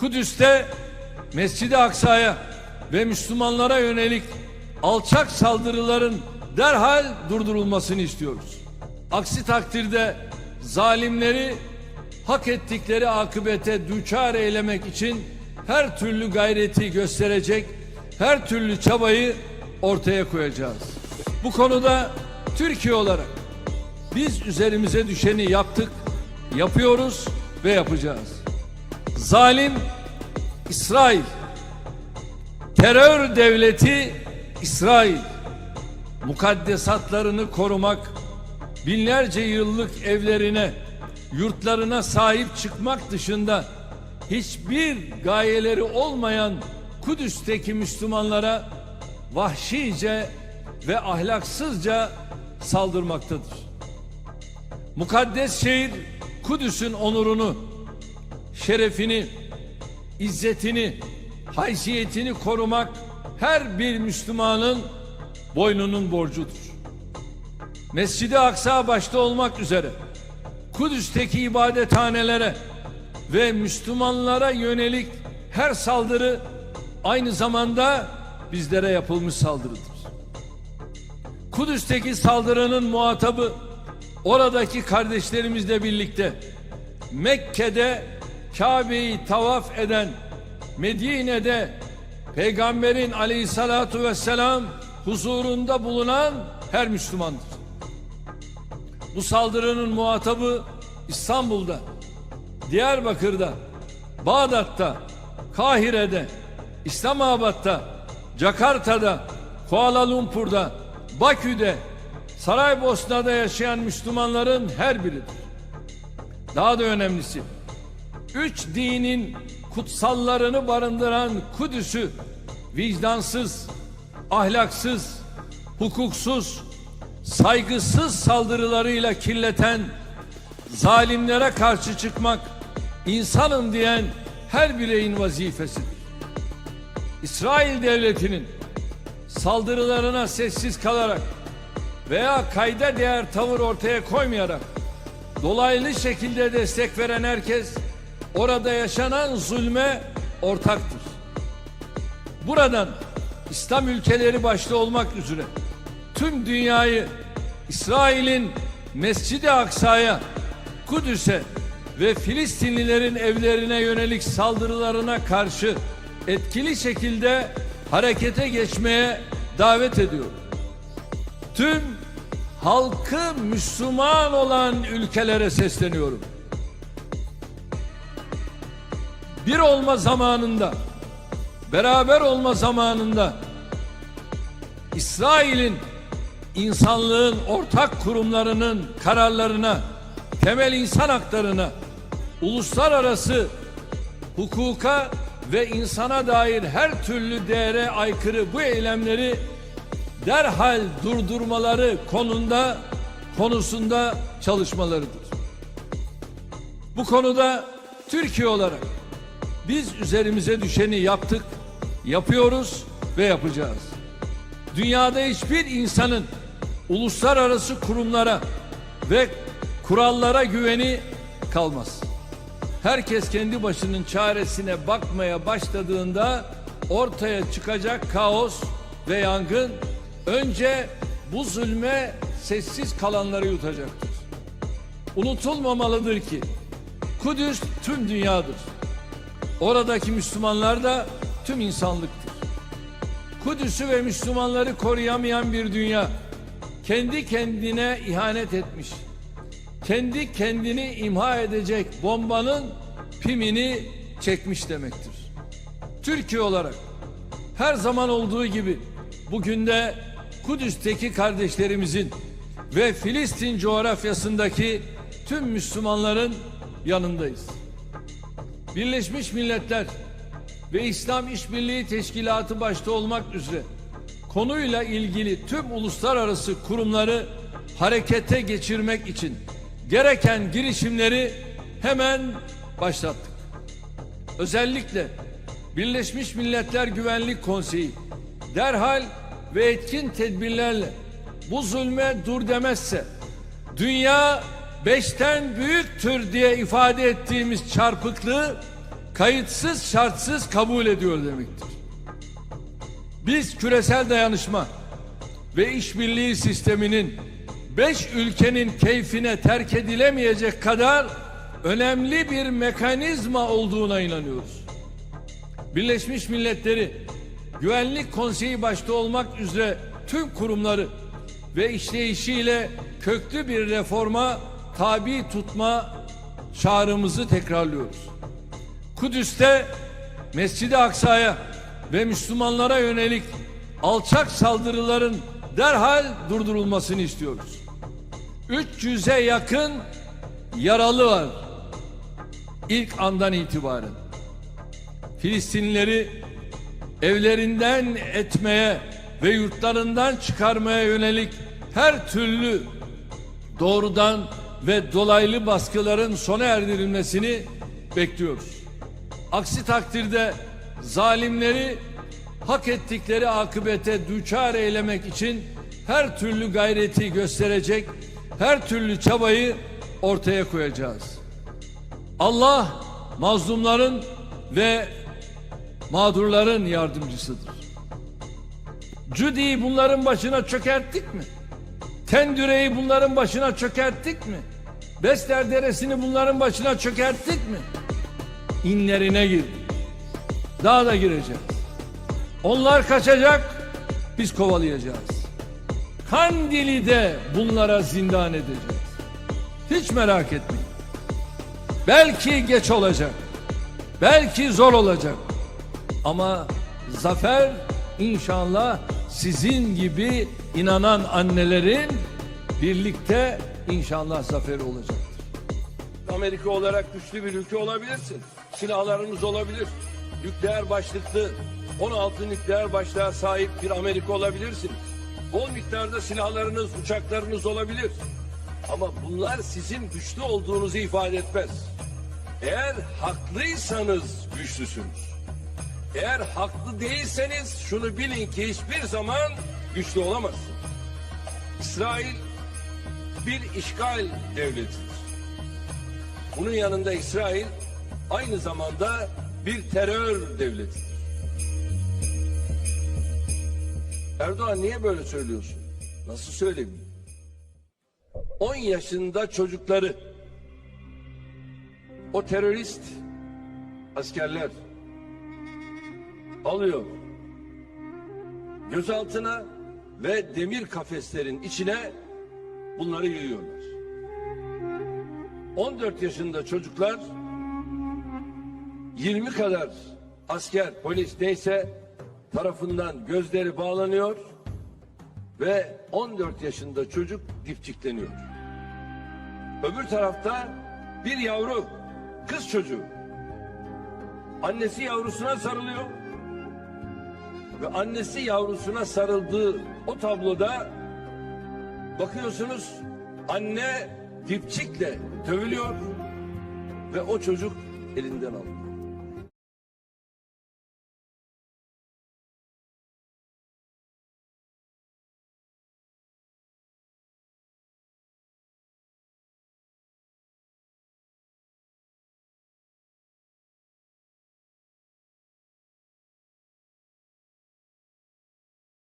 Kudüs'te Mescid-i Aksa'ya ve Müslümanlara yönelik alçak saldırıların derhal durdurulmasını istiyoruz. Aksi takdirde zalimleri hak ettikleri akıbete düçar eylemek için her türlü gayreti gösterecek, her türlü çabayı ortaya koyacağız. Bu konuda Türkiye olarak biz üzerimize düşeni yaptık, yapıyoruz ve yapacağız. Zalim İsrail, terör devleti İsrail, mukaddesatlarını korumak, binlerce yıllık evlerine, yurtlarına sahip çıkmak dışında hiçbir gayeleri olmayan Kudüs'teki Müslümanlara vahşice ve ahlaksızca saldırmaktadır. Mukaddes şehir Kudüs'ün onurunu, şerefini, izzetini, haysiyetini korumak her bir Müslümanın boynunun borcudur. Mescid-i Aksa başta olmak üzere Kudüs'teki ibadethanelere ve Müslümanlara yönelik her saldırı aynı zamanda bizlere yapılmış saldırıdır. Kudüs'teki saldırının muhatabı oradaki kardeşlerimizle birlikte Mekke'de Kabe'yi tavaf eden Medine'de Peygamberin aleyhissalatu vesselam huzurunda bulunan her Müslümandır. Bu saldırının muhatabı İstanbul'da, Diyarbakır'da, Bağdat'ta, Kahire'de, İslamabad'da, Jakarta'da, Kuala Lumpur'da, Bakü'de, Saraybosna'da yaşayan Müslümanların her biridir. Daha da önemlisi, üç dinin kutsallarını barındıran Kudüs'ü vicdansız, ahlaksız, hukuksuz, saygısız saldırılarıyla kirleten zalimlere karşı çıkmak insanım diyen her bireyin vazifesidir. İsrail devletinin saldırılarına sessiz kalarak veya kayda değer tavır ortaya koymayarak dolaylı şekilde destek veren herkes orada yaşanan zulme ortaktır. Buradan İslam ülkeleri başta olmak üzere tüm dünyayı İsrail'in Mescid-i Aksa'ya, Kudüs'e ve Filistinlilerin evlerine yönelik saldırılarına karşı etkili şekilde harekete geçmeye davet ediyor. Tüm halkı Müslüman olan ülkelere sesleniyorum. Bir olma zamanında, beraber olma zamanında İsrail'in insanlığın ortak kurumlarının kararlarına, temel insan haklarına, uluslararası hukuka ve insana dair her türlü değere aykırı bu eylemleri derhal durdurmaları konunda konusunda çalışmalarıdır. Bu konuda Türkiye olarak biz üzerimize düşeni yaptık, yapıyoruz ve yapacağız. Dünyada hiçbir insanın uluslararası kurumlara ve kurallara güveni kalmaz. Herkes kendi başının çaresine bakmaya başladığında ortaya çıkacak kaos ve yangın önce bu zulme sessiz kalanları yutacaktır. Unutulmamalıdır ki Kudüs tüm dünyadır. Oradaki Müslümanlar da tüm insanlıktır. Kudüs'ü ve Müslümanları koruyamayan bir dünya kendi kendine ihanet etmiş. Kendi kendini imha edecek bombanın pimini çekmiş demektir. Türkiye olarak her zaman olduğu gibi bugün de Kudüs'teki kardeşlerimizin ve Filistin coğrafyasındaki tüm Müslümanların yanındayız. Birleşmiş Milletler ve İslam İşbirliği Teşkilatı başta olmak üzere konuyla ilgili tüm uluslararası kurumları harekete geçirmek için gereken girişimleri hemen başlattık. Özellikle Birleşmiş Milletler Güvenlik Konseyi derhal ve etkin tedbirlerle bu zulme dur demezse dünya beşten büyüktür diye ifade ettiğimiz çarpıklığı kayıtsız şartsız kabul ediyor demektir. Biz küresel dayanışma ve işbirliği sisteminin beş ülkenin keyfine terk edilemeyecek kadar önemli bir mekanizma olduğuna inanıyoruz. Birleşmiş Milletleri Güvenlik Konseyi başta olmak üzere tüm kurumları ve işleyişiyle köklü bir reforma tabi tutma çağrımızı tekrarlıyoruz. Kudüs'te Mescid-i Aksa'ya ve Müslümanlara yönelik alçak saldırıların derhal durdurulmasını istiyoruz. 300'e yakın yaralı var ilk andan itibaren. Filistinlileri evlerinden etmeye ve yurtlarından çıkarmaya yönelik her türlü doğrudan ve dolaylı baskıların sona erdirilmesini bekliyoruz. Aksi takdirde zalimleri hak ettikleri akıbete düçar eylemek için her türlü gayreti gösterecek, her türlü çabayı ortaya koyacağız. Allah mazlumların ve mağdurların yardımcısıdır. Cüdi'yi bunların başına çökerttik mi? Tendüre'yi bunların başına çökerttik mi? Besler Deresi'ni bunların başına çökerttik mi? İnlerine girdik. Daha da gireceğiz. Onlar kaçacak, biz kovalayacağız. Kandili de bunlara zindan edeceğiz. Hiç merak etmeyin. Belki geç olacak. Belki zor olacak. Ama zafer inşallah sizin gibi inanan annelerin birlikte inşallah zaferi olacaktır. Amerika olarak güçlü bir ülke olabilirsin. Silahlarınız olabilir. Nükleer başlıklı 16 nükleer başlığa sahip bir Amerika olabilirsin. Bol miktarda silahlarınız, uçaklarınız olabilir. Ama bunlar sizin güçlü olduğunuzu ifade etmez. Eğer haklıysanız güçlüsünüz. Eğer haklı değilseniz şunu bilin ki hiçbir zaman güçlü olamazsınız. İsrail bir işgal devletidir. Bunun yanında İsrail aynı zamanda bir terör devletidir. Erdoğan niye böyle söylüyorsun? Nasıl söyleyeyim? 10 yaşında çocukları o terörist askerler alıyor. Gözaltına ve demir kafeslerin içine bunları yığıyorlar. 14 yaşında çocuklar 20 kadar asker, polis neyse tarafından gözleri bağlanıyor ve 14 yaşında çocuk dipçikleniyor. Öbür tarafta bir yavru, kız çocuğu. Annesi yavrusuna sarılıyor. Ve annesi yavrusuna sarıldığı o tabloda bakıyorsunuz anne dipçikle dövülüyor ve o çocuk elinden alınıyor.